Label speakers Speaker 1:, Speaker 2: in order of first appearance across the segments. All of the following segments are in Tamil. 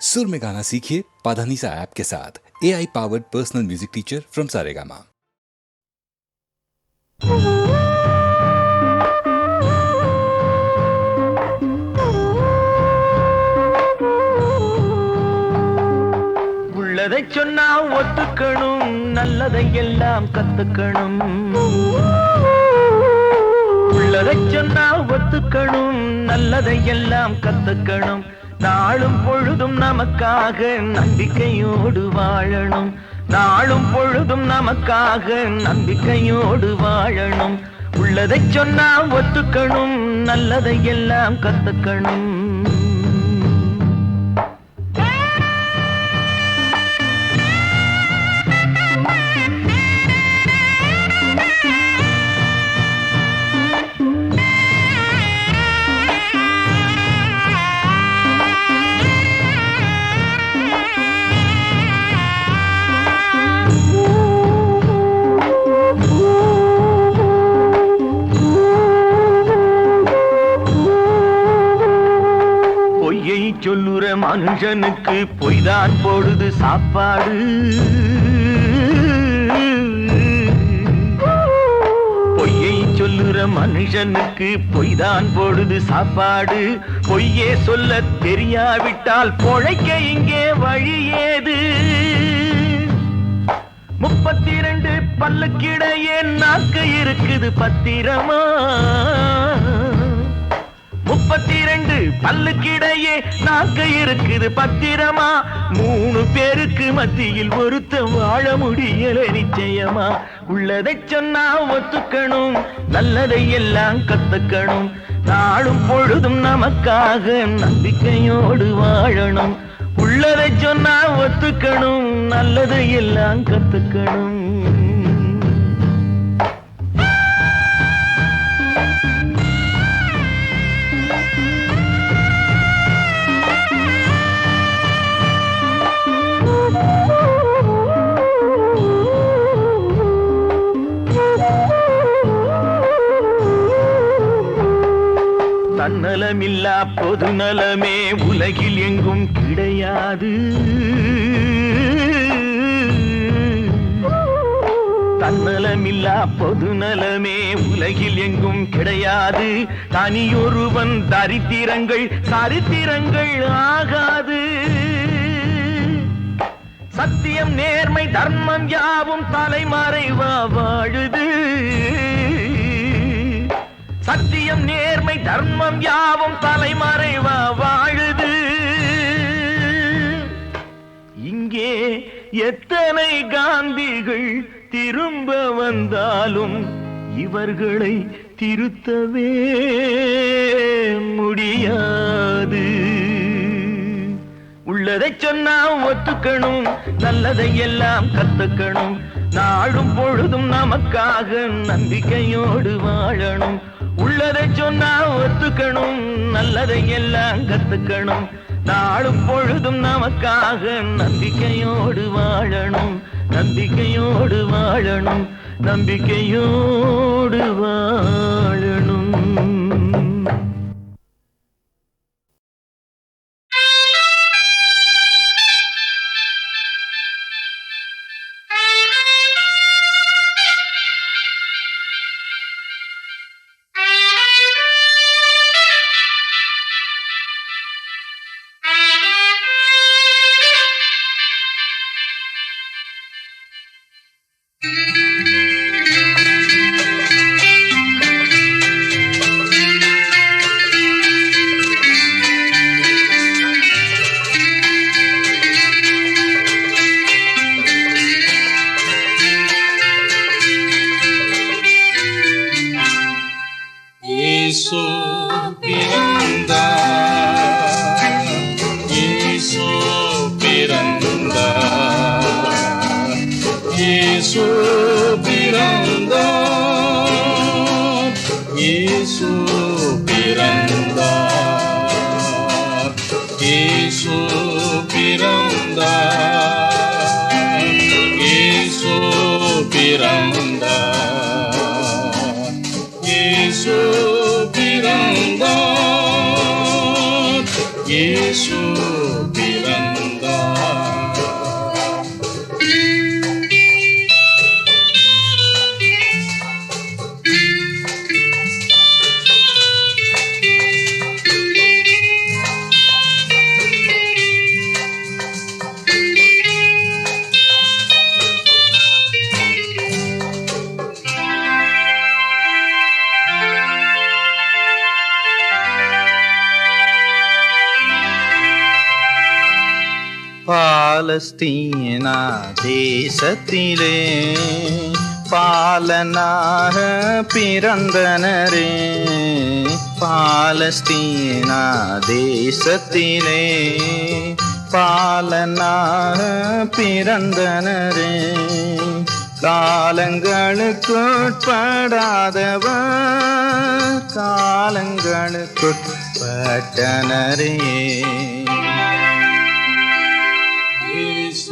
Speaker 1: सुर में गाना सीखिए पाधानीसा ऐप के साथ A I powered personal music teacher from Saregama
Speaker 2: உள்ளதை சொன்னா ஒத்துக்கணும் நல்லதை எல்லாம் கத்துக்கணும் உள்ளதை சொன்னா ஒத்துக்கணும் நல்லதை எல்லாம் கத்துக்கணும் நாளும் பொழுதும் நமக்காக நம்பிக்கையோடு வாழணும். நாளும் பொழுதும் நமக்காக நம்பிக்கையோடு வாழணும். உள்ளதை சொன்னா ஒத்துக்கணும் நல்லதை எல்லாம் கத்துக்கணும். மகனுக்கு பொய்தான் போடுது சாப்பாடு. பொய்யை சொல்லுற மனுஷனுக்கு பொய்தான் போடுது சாப்பாடு. பொய்யே சொல்ல தெரியாவிட்டால் பொழைக்க இங்கே வழி ஏது? முப்பத்தி ரெண்டு பல்லுக்கிடையே நாக்கு இருக்குது பத்திரமா? முப்பத்தி ரெண்டு பல்லுக்கிடையே நாக்க இருக்குது பத்திரமா. மூணு பேருக்கு மத்தியில் ஒருத்த வாழ முடியல நிச்சயமா. உள்ளதை சொன்னா ஒத்துக்கணும் நல்லதை எல்லாம் கத்துக்கணும். நாளும் பொழுதும் நமக்காக நம்பிக்கையோடு வாழணும். உள்ளதை சொன்னா ஒத்துக்கணும் நல்லதை எல்லாம் கத்துக்கணும். தன்னலமில்லா பொது நலமே உலகில் எங்கும் கிடையாது. தன்னலமில்லா பொது நலமே உலகில் எங்கும் கிடையாது. தனியொருவன் தரித்திரங்கள் சரித்திரங்கள் ஆகாது. சத்தியம் நேர்மை தர்மம் யாவும் தலைமறைவா வாழுது. சத்தியம் நேர்மை தர்மம் யாவும் தலைமறைவா வாழுது இங்கே எத்தனை காந்திகள் திரும்ப வந்தாலும் இவர்களை திருத்தவே முடியாது. உள்ளதை சொன்னா ஒத்துக்கணும் நல்லதை எல்லாம் கத்துக்கணும். நாளும் பொழுதும் நமக்காக நம்பிக்கையோடு வாழணும். உள்ளதை சொன்னா ஒத்துக்கணும் நல்லதை எல்லாம் கத்துக்கணும். நாளும் பொழுதும் நமக்காக நம்பிக்கையோடு வாழணும் நம்பிக்கையோடு வாழணும் நம்பிக்கையோடு வாழணும்.
Speaker 3: பாலஸ்தீனா தேசத்திலே பாலனாக பிறந்தனரே. பாலஸ்தீனா தேசத்திலே பாலனாக பிறந்தனரே. காலங்களுக்குட்படாதவர் காலங்களுக்குட்பட்டனரே.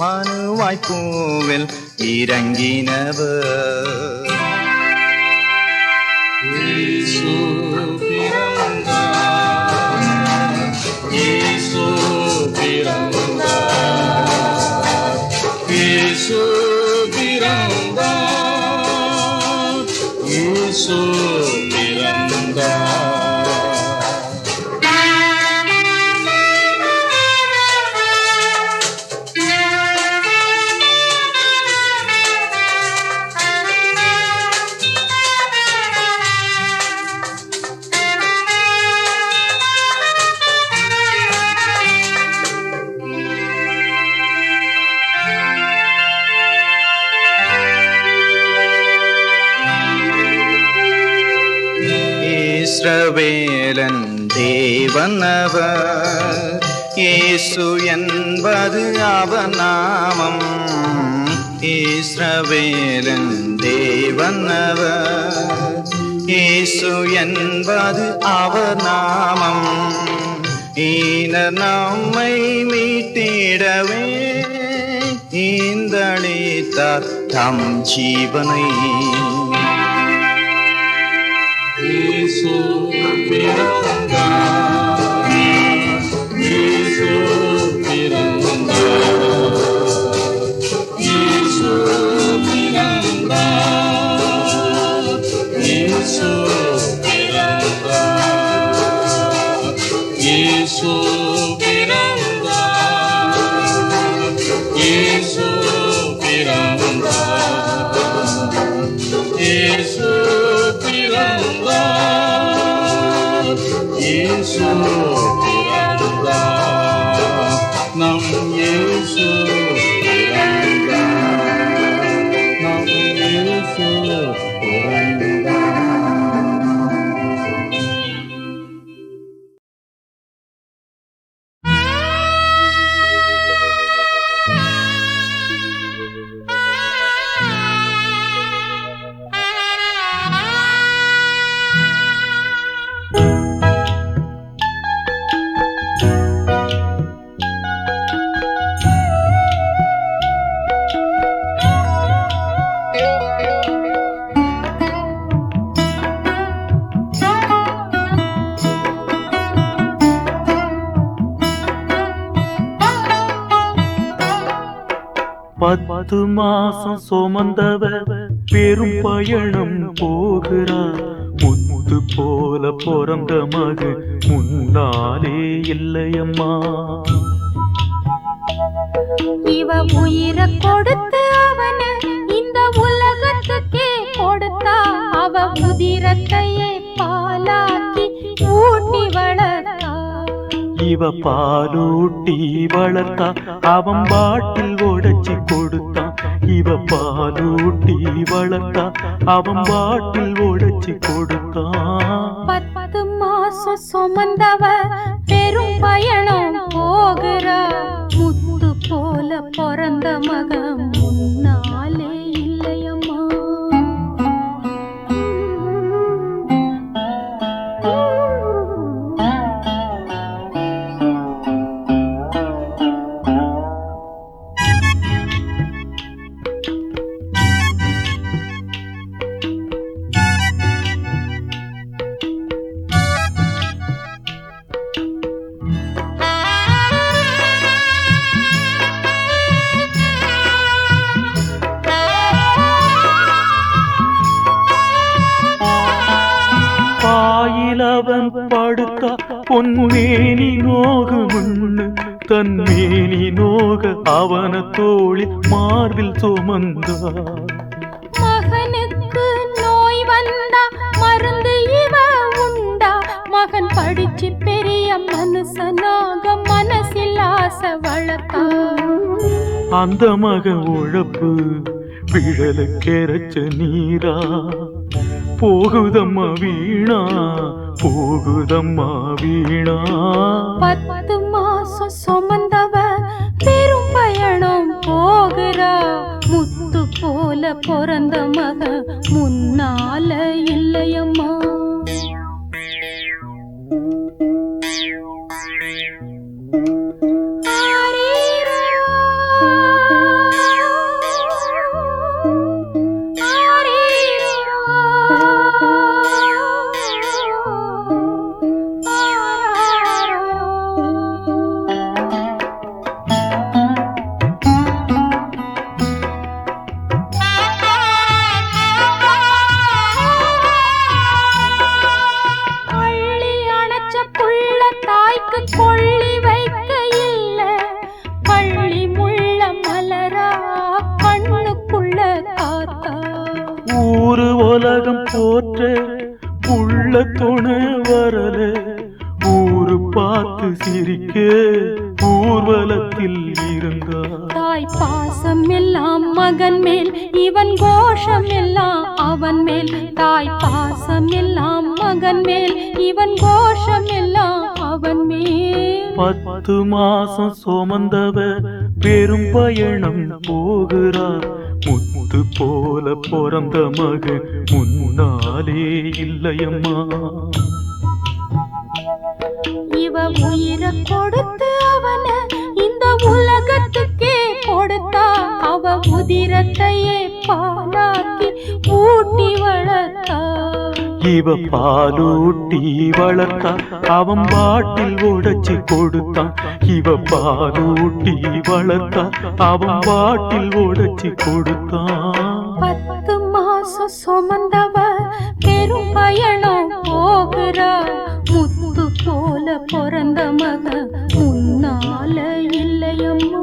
Speaker 3: மனுவாய் பூவில் இறங்கினவர் இஸ்ரவேலன் தேவனவர். இயேசு என்பது அவநாமம். இஸ்ரவேலன் தேவனவர். இயேசு என்பது அவநாமம். ஈன நம்மை மீட்டிடவே. ஈந்தளித்தார் தம் ஜீவனை.
Speaker 4: Thank you.
Speaker 5: Oh. மாசம் சுமந்தவ பெரும் பயணம் போகிறார். முத்து போல பிறந்த மகு முன்னாலே இல்லையம்மா.
Speaker 6: இவ உயிரை கொடுத்து அவன இந்த உலகத்துக்கே கொடுத்தா அவ உதிரத்தையே பாலாக்கி ஊட்டி வளர்த்தா.
Speaker 5: இவ பாலூட்டி வளர்த்தா அவன் பாட்டில் உடைச்சி கொடுத்தான் இவ பாலூட்டி வளர்த்தா அவன் பாட்டில் உடைச்சி கொடுத்தான்
Speaker 6: பத்து மாசம் சுமந்தவ பெரும் பயணம் போகிறா. முத்து போல பிறந்த மகன்
Speaker 5: பாயிலவன் படுத்தா பொன்மேனி நோகு முன்னு தன் மேனி நோக அவன தோழி மார்பில் சுமந்தா.
Speaker 6: மகனுக்கு நோய் வந்தா மருந்து இவ உண்டா? மகன் படிச்சு பெரிய மனுஷனாக மனசில் ஆசை வளர்த்தா.
Speaker 5: அந்த மக உழப்பு விழல கெரச்ச நீரா. போகுதம்மா வீணா போகுதம்மா வீணா.
Speaker 6: பத்து மாசம் சுமந்தவ பெரும் பயணம் போகிறா. முத்து போல பிறந்த மக முன்னால இல்லையம்மா.
Speaker 5: போற்ற உள்ள துணை வரல. ஊரு பார்த்து சிரிக்க ஊர்வலத்தில் இருந்தா
Speaker 6: தாய் பாசம் எல்லாம் மகன் மேல் இவன் கோஷம் எல்லாம் அவன் மேல். தாய் பாசம் எல்லாம் மகன் மேல் இவன் கோஷம் எல்லாம் அவன் மேல்.
Speaker 5: பத்து மாசம் சுமந்தவ பெரும் பயணம் போகிறார். முத்து போல பிறந்த மக முன்னாலே இல்லையம்மா.
Speaker 6: இவ உயிர கொடுத்து அவன இந்த உலகத்துக்கே கொடுத்தா அவ உதிரத்தையே பாலாக்கி ஊட்டி வளர்த்தா.
Speaker 5: இவ பாலூட்டி வளர்த்தா அவன் பாட்டில் உடைச்சி கொடுத்தான். இவ பாலூட்டி வளர்த்தா அவன் பாட்டில் உடைச்சி கொடுத்தான்.
Speaker 6: பத்து மாசம் சுமந்தவ பெரும் பயணம் போகிறா. முத்து போல பிறந்த மக முன்னால இல்லையம்மா.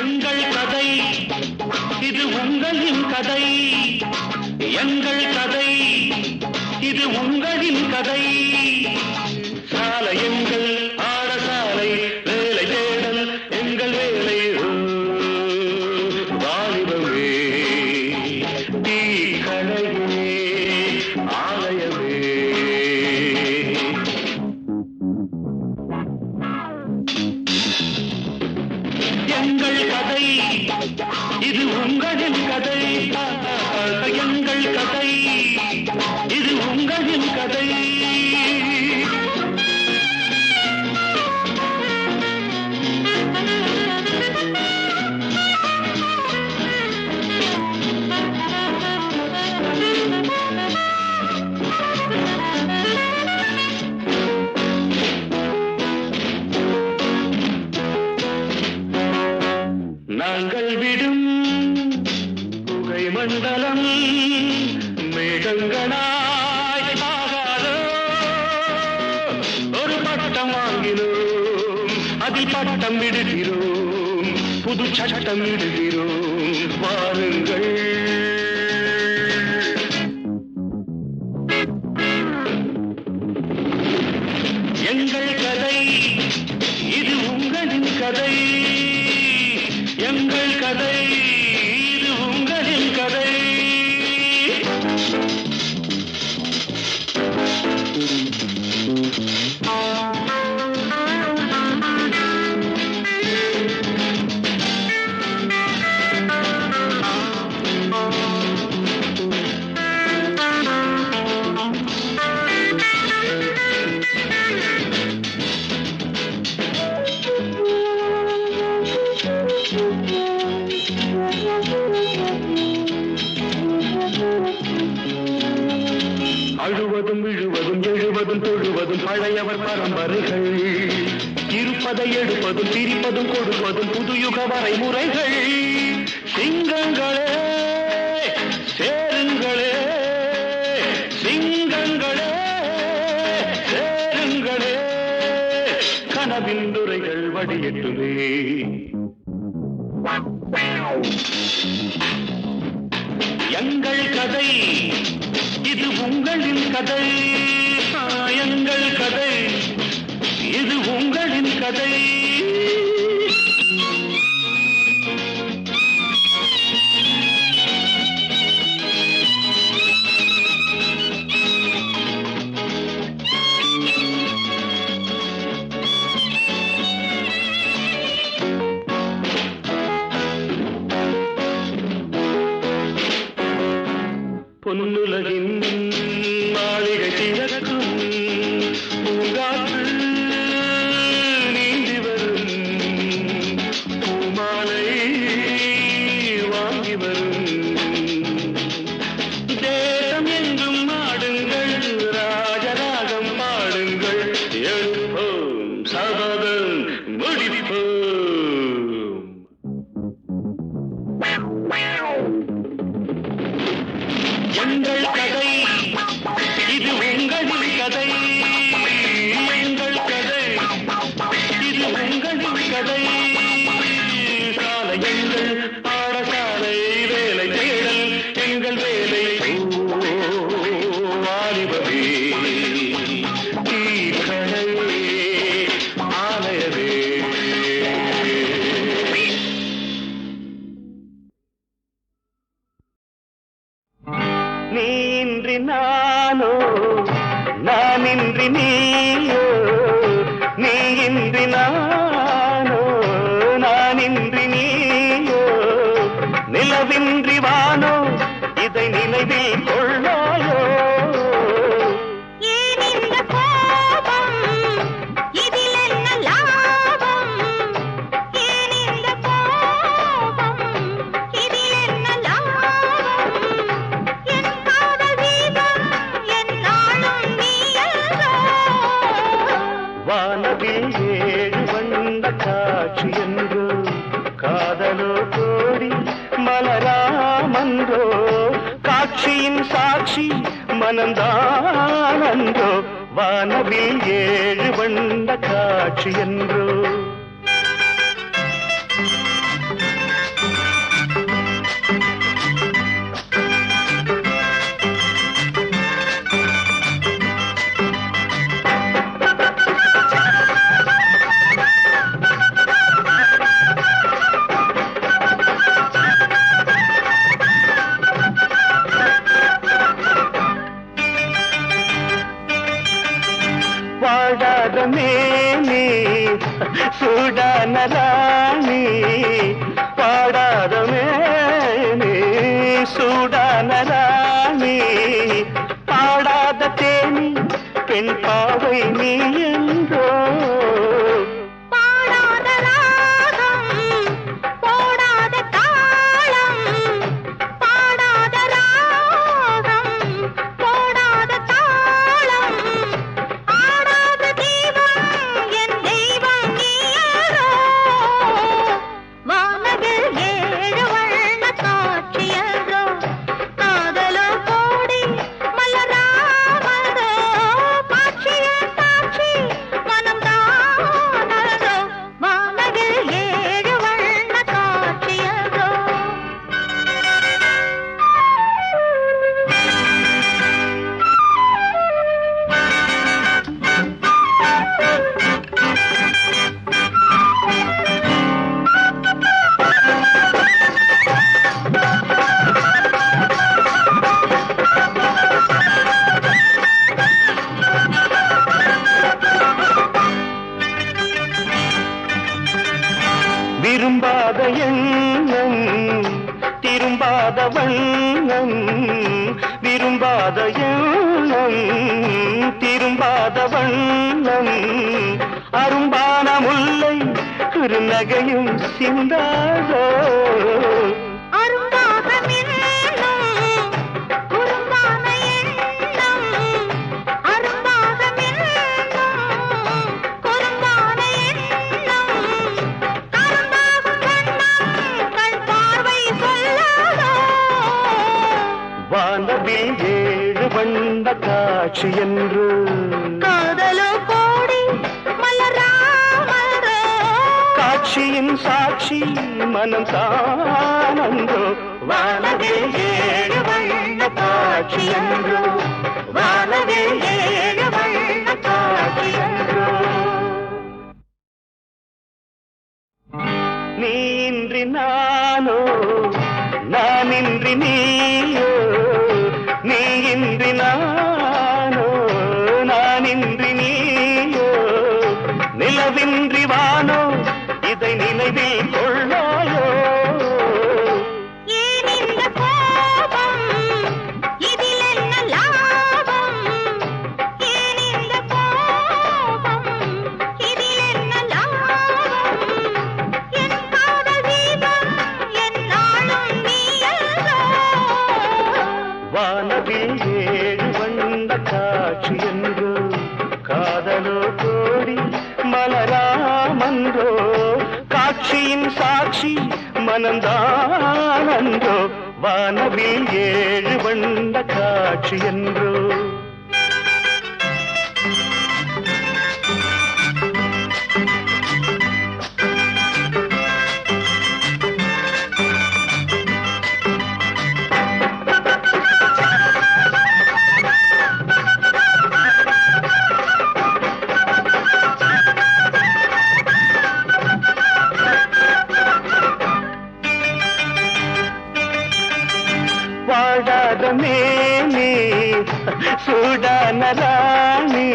Speaker 7: எங்கள் கதை இது உங்களின் கதை. எங்கள் கதை இது உங்களின் கதை. சாலை நாங்கள் விடும் புகை மண்டலம் மேகங்களாய் ஆகாதோ ஒரு பட்டம் வாங்கினோம் அதில் பட்டம் விடுகிறோம் புது சட்டம் இடுகிறோம். வாருங்கள். உங்களின் கதை சாயங்கள் கதை. இது உங்களின் கதை. நீயின்றி நானோ நானின்றி நீயோ நிலவின்றி வானோ இதை நினைவில் காட்சி
Speaker 8: என்ன பார்வை சொல்லாதோ?
Speaker 7: வானவில் ஏழு வண்ண காட்சி என்று
Speaker 8: காதலோ கோடி
Speaker 7: காட்சியின் சாட்சி மனம் தானந்தோ வானவில் ஏழு வண்ண காட்சி என்றோ. வானவில் ஏழு வண்ண காட்சி என்றோ. நீ இன்றி நானோ நான் இன்றி நீயோ. நீ இன்றி நானோ நான் இன்றி நீயோ. நிலவின்றி வானோ இதை நினைவில் காட்சியின் சாட்சி மனந்தானன்றோ வானவில் ஏழு வண்ட காட்சி என்றோ.
Speaker 8: సూడానరాణి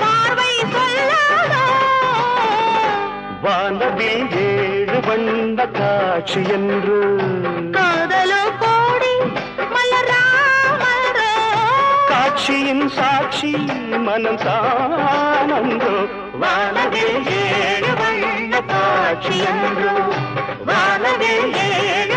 Speaker 8: பார்வை சொல்லாதோ
Speaker 7: வானவில் ஏழு வண்ண காட்சி என்று
Speaker 8: సాక్షి
Speaker 7: మనం సానందు వానవే ఏడు వల్ల సాక్షి అందు. వానవే ఏడు